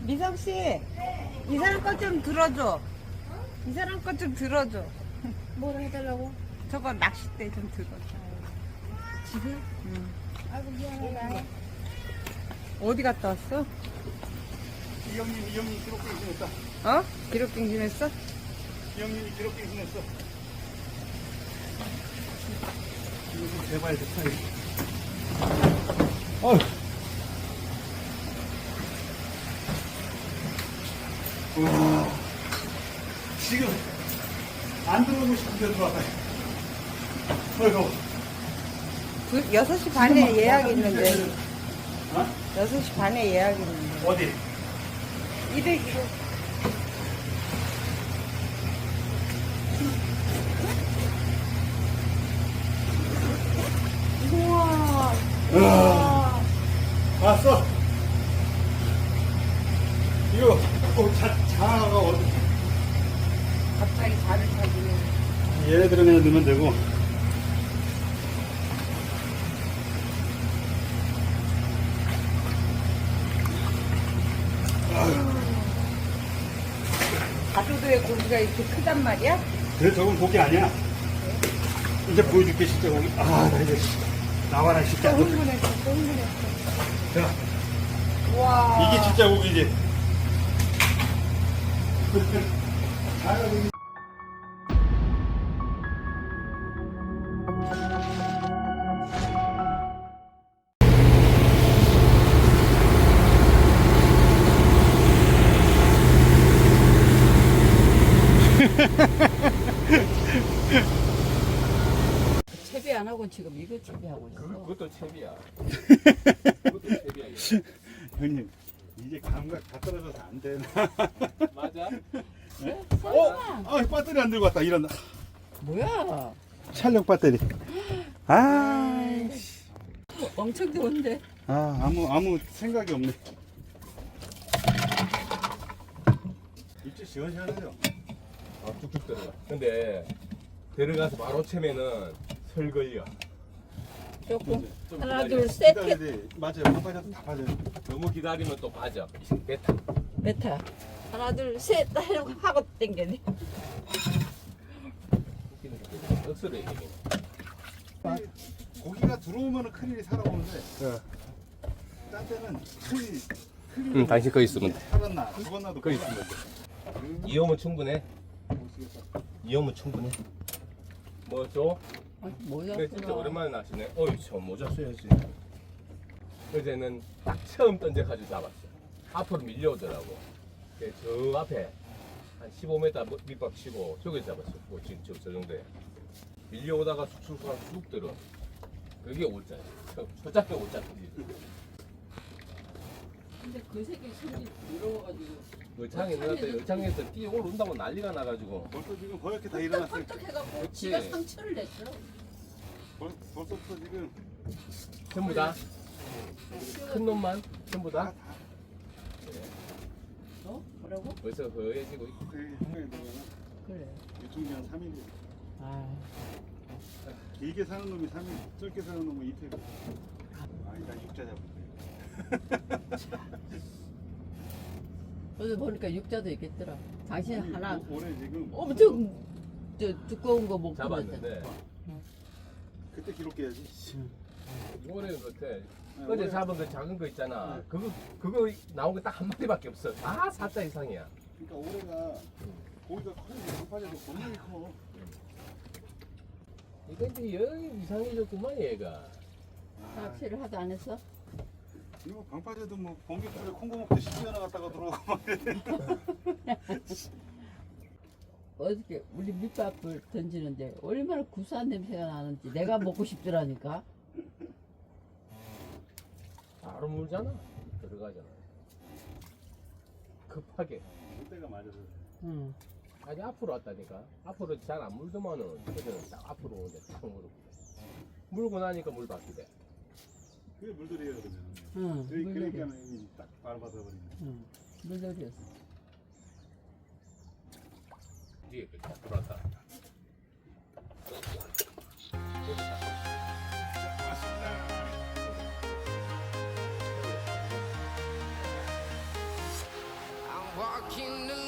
미성 씨, 이 사람 것 좀 들어줘. 이 사람 것 좀 들어줘. 뭘 해달라고? 저거 낚싯대 좀 들어줘. 지금? 응. 아이고 미안해. 어디 갔다 왔어? 이 형님, 이 형님 기록갱신 했다. 어? 기록갱신 했어? 이 형님이 기록갱신 했어. 이거 좀 제발 좋다. 어휴. 와. 지금 안 들어오고 싶은데 들어왔다. 어이구. 그, 6시 반에 예약 있는데. 어? 6시 반에 예약 있는데. 어디? 201호. 우와. 으아. 왔어. 이거 어, 자, 자가 어디? 자를 찾으면. 얘네들은 그냥 넣으면 되고. 가도도의 고기가 이렇게 크단 말이야? 그래 저건 고기 아니야. 이제 보여줄게 진짜 고기. 아, 나 이제 나와라 또 진짜. 흥분했어, 또 흥분했어. 자, 와. 이게 진짜 고기지. 채비 안 하고 지금 이거 채비하고 있어. 그것도 채비야. 그것도 채비야. 이거. 형님, 이제 감각 다 떨어져서 안 되나? 맞아? 어? 아, 배터리 안 들고 왔다. 이런 뭐야? 촬영 배터리. 아, 엄청 좋은데. 아 아무 아무 생각이 없네. 입질 시원시원해요. 아, 뚝뚝 들어가. 근데 들어가서 바로 채면은 설 걸려. 조금. 좀 하나, 기다려. 둘, 셋. 기다려야 돼. 맞아요. 한 빠져도 다 빠져요. 너무 기다리면 또 빠져. 이 베타. 메타. 하나, 둘, 셋. 하고 하고 땡겨네. 억수로 얘기해. 고기가 들어오면 크릴이 살아오는데 딴 때는 크릴 응, 당신 거 있으면 돼. 살았나 죽었나도 거. 있으면 돼. 이염은 충분해. 이염은 충분해. 뭐 줘? 아, 뭐야? 근데 진짜 오랜만에 낚시네. 어이, 저 모자 써야지. 어제는 딱 처음 던져가지고 잡았어. 앞으로 밀려오더라고. 저 앞에 한 15m 밑밥 치고 저기 잡았어. 뭐 지금 저, 저 정도에. 밀려오다가 쑥쑥쑥 쑥 들어. 그게 올짜야. 저, 저 잡혀 올짜지. 근데 그 새끼 손이 부러워가지고. 의창에 있는데 의창에서 뛰어 올라온다고 난리가 나가지고. 벌써 지금 거역게 다 일어났어요. 펄떡해갖고 그치. 지가 상처를 냈어. 벌, 벌써부터 지금 전부 다? 큰 놈만? 전부 다? 어? 뭐라고? 벌써 허해지고 있고. 그 들면 그래. 유통기한 3일 아, 길게 사는 놈이 3일 짧게 사는 놈은 이틀 아니 나 육자 잡을게 어제 보니까 육자도 있겠더라. 당신 아니, 하나 오- 올해 지금 엄청 저 두꺼운 거못 풀었는데. 잡았는데. 그때 기록해야지 이번에는 그때 네, 어제 올해- 잡은 그 작은 거 있잖아. 네. 그거 그거 나온 게딱한 마리밖에 없어. 다 사자 이상이야. 그러니까 올해가 고기가 커요 강파제도 겁나게 커 이거 이제 영 이상해졌구만 얘가. 아, 낚시를 하도 안 했어? 이거 방파제도 뭐 번개풀에 콩고 먹듯이 10년 갔다가 들어오고 막 어저께 우리 밑밥을 던지는데 얼마나 구수한 냄새가 나는지 내가 먹고 싶더라니까. 바로 물잖아. 들어가잖아. 급하게. 그때가 맞아서 응. 아니 앞으로 왔다니까. 앞으로 잘 안 물더만은 그때는 딱 앞으로 오는데 딱 물고. 물고 나니까 물 바뀌대. 그게 물들이에요 그러면 응. 그러니까 이미 딱 밟아서 버리네 응. 물놀이였어. 뒤에 딱 들어왔다. Walking alone,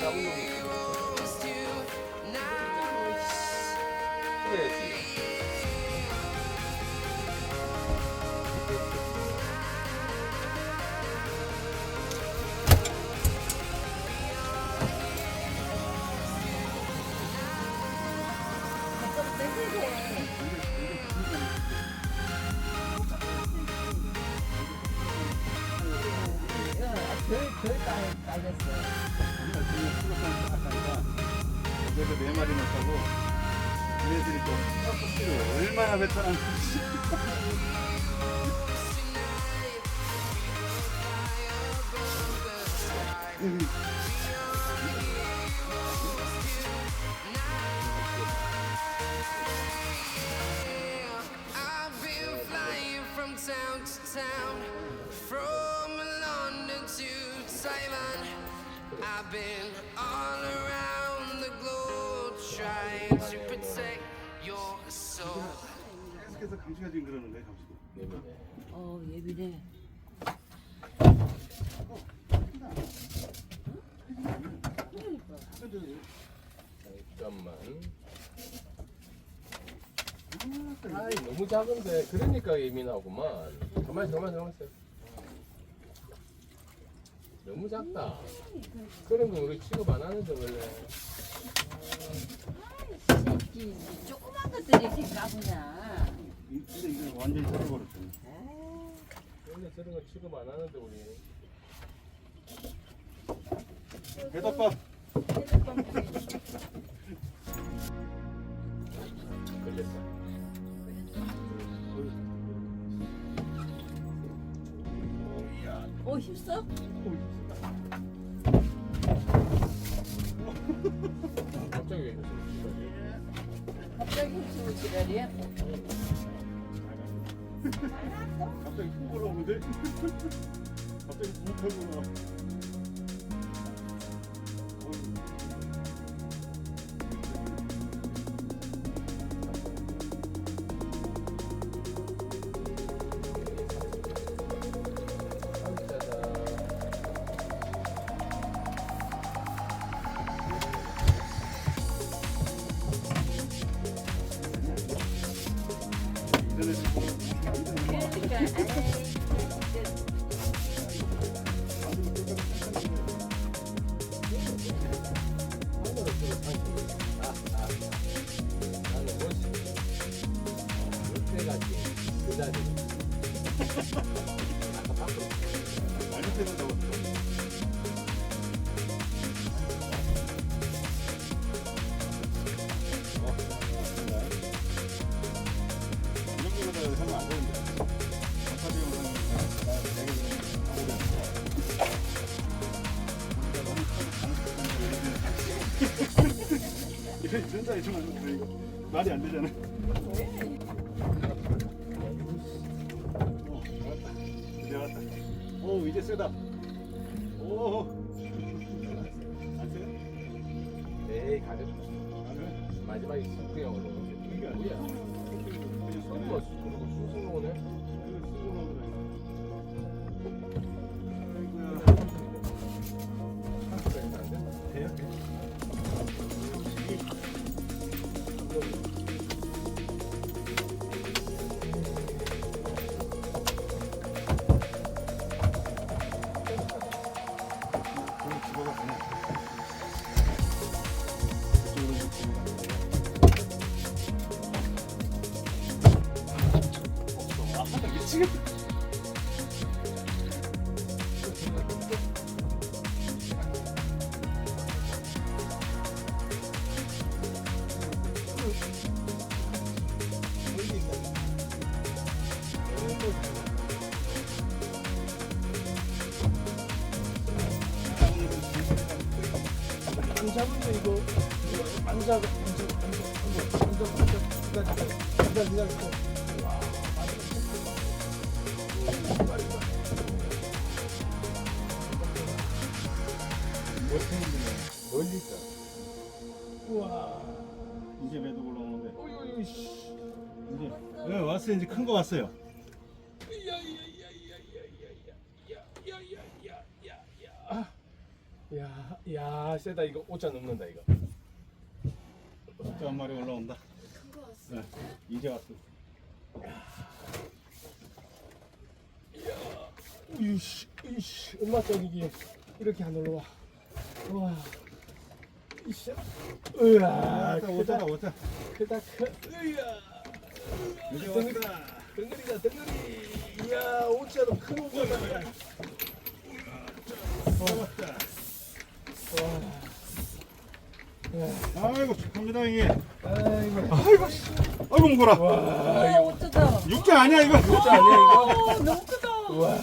Thank you. 그래서 네 마리만 타고 얘네들이 또 껍질을 얼마나 뱉어놨는지 I've been flying from town to town, from London to Taiwan. I've been all around the globe Trying to protect your soul. 계속해서 감시가 지금 그러는 거예요 네네. 어, 예민해. 잠깐만. 아이 너무 작은데 그러니까 예민하구만. 가만 가만 가만 있어. 너무 작다. 그런 거 우리 취급 안 하는데 원래. 새끼 조그만 것들이 이렇게 까부냐. 이- 근데 이거 완전히 썰어버렸어 원래 저런 거 취급 안 하는데 우리. 배덮밥 걸렸어. 어 힘써? 갑자기 왜 이러지? 갑자기 힘쓰고 지랄이야? 갑자기 훅 올라오는데 갑자기 훅 하고 올라와 이런 이런 사이즈 만드는 이거 말이 안 되잖아. 어. 이제 왔다. 오, 이제 세다. 오. 안 세요? 에이 가볍다. 아? 마지막에 오는 이게 아니야. 그냥 손으로 잡으면 이거 안 잡아 안 잡아 안 잡아 안 잡아 기다려 기다려 멀리 있다 우와 이제 매도 올라오는데. 어이구 씨 이제 네, 왔어요. 이제 큰 거 왔어요. 야, 야, 세다 이거 5자 넘는다 이거. 진짜 한 마리 올라온다. 큰거 왔어. 네, 이제 왔어. 이씨, 이씨, 엄마 쩌기기 이렇게 안 올라와. 와, 이씨, 으아, 오자, 오자. 크다, 크, 으야, 이제 왔다. 덩어리다, 덩어리. 이야, 5자로 큰 5자다. 왔다. 와, 아이고 축하합니다 이게. 아이고, 아이고 씨. 아이고 무거라. 와, 이거 어쩌다. 육자 아니야 이거. 5자 아니야 이거? 어, 너무 크다. 와,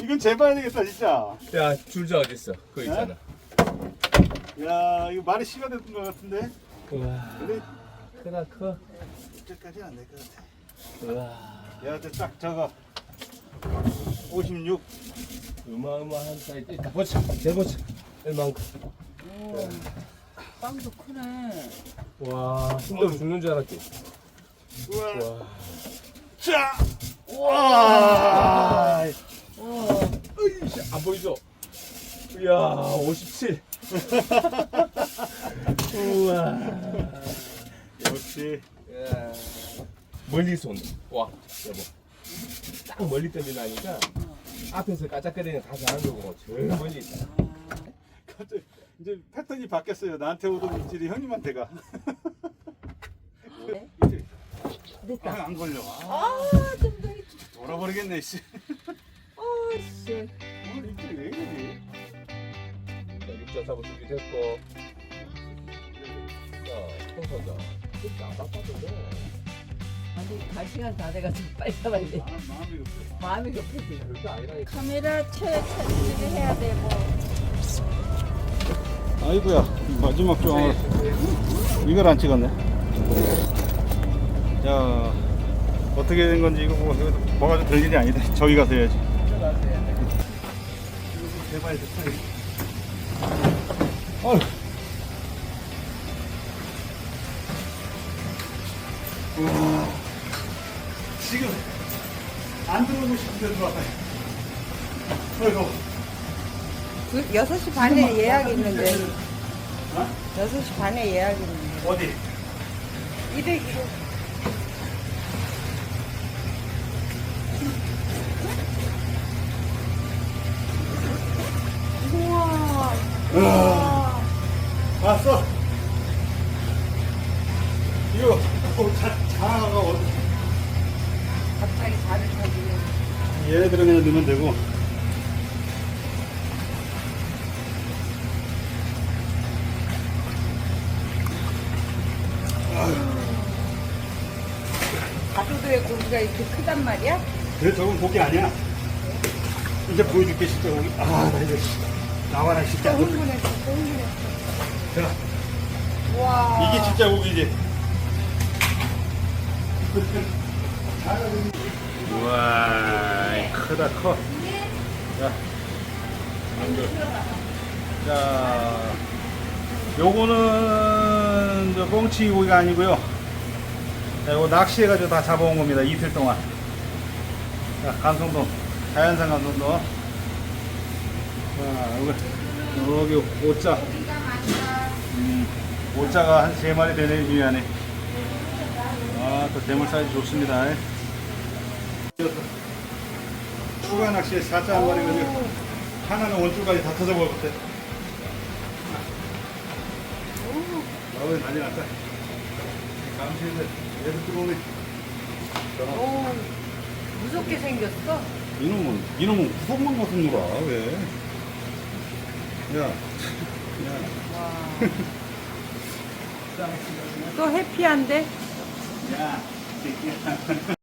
이건 재봐야 되겠다 진짜. 야, 줄자 어디 있어? 그거 있잖아. 야 이거 말이 시가 됐던 것 같은데. 와, 근데 크다, 커. 육자까지 안 될 것 같아. 와, 야, 이제 딱 저거 56. 어마어마한 사이즈. 있다. 보자, 재보자. 얼만큼. 오, 빵도 크네. 와, 힘들어 죽는 줄 알았지. 우와. 와. 자. 와. 오, 으이씨, 안 보이죠? 이야, 57. 우와. 역시 야. 멀리서 온다. 와, 여보. 딱 멀리 던지나니까 앞에서 까짝거리는 다 잘한 거고, 저 멀리 있다. 갑자기 이제 패턴이 바뀌었어요. 나한테 오던 입질이 형님한테 가. 네? 이제 됐다. 아, 안 걸려. 아, 아, 좀 더. 있- 돌아버리겠네 씨. 아, 씨. 오늘 입질이 왜 이러지? 자, 육자 잡을 준비 됐고. 자, 청소자. 바빠도 돼. 아니 갈 시간 다 돼가지고 빨리 가봐야 돼. 아, 마음이 없어. 마음이 급해지. 별거 아니라니까. 카메라 최 촬영을 해야 되고. 아이고야 마지막 조항을 이걸 안 찍었네. 자 어떻게 된 건지 이거 뭐 이거 뭐가 좀될 일이 아니다. 저기 가서 해야지. 제발 됐다. 어휴. 우와. 지금 안 들어오고 싶은데. 어이구. 그 6시 반에 예약 있는데. 어? 6시 반에 예약 있는데. 어디? 201호. 우와. 아, 왔어. 넣으면 되고. 가도도의 고기가 이렇게 크단 말이야? 그래 저건 고기 아니야. 이제 보여줄게 진짜 고기. 아, 나 나와라 진짜. 또 흥분했어, 또 흥분했어. 자, 와. 이게 진짜 고기지. 우와, 크다 커. 자. 자, 요거는 저 뻥치 고기가 아니고요. 자, 요거 낚시해가지고 다 잡아온 겁니다. 이틀 동안. 자, 감성돔. 자연산 감성돔. 자, 여기, 여기 오자. 음, 오자가 한 세 마리 되네, 이 안에. 아, 또 대물 사이즈 좋습니다. 추가 낚시에 사자 한 마리거든요. 하나는 원줄까지 다것 같아. 나왜 난리 났다. 감시인데 얘도 들어오네. 오. 무섭게 생겼어. 이놈은, 이놈은 구석만 가서 놀아, 왜? 야, 야. 와. 또 해피한데? 야, 새끼야.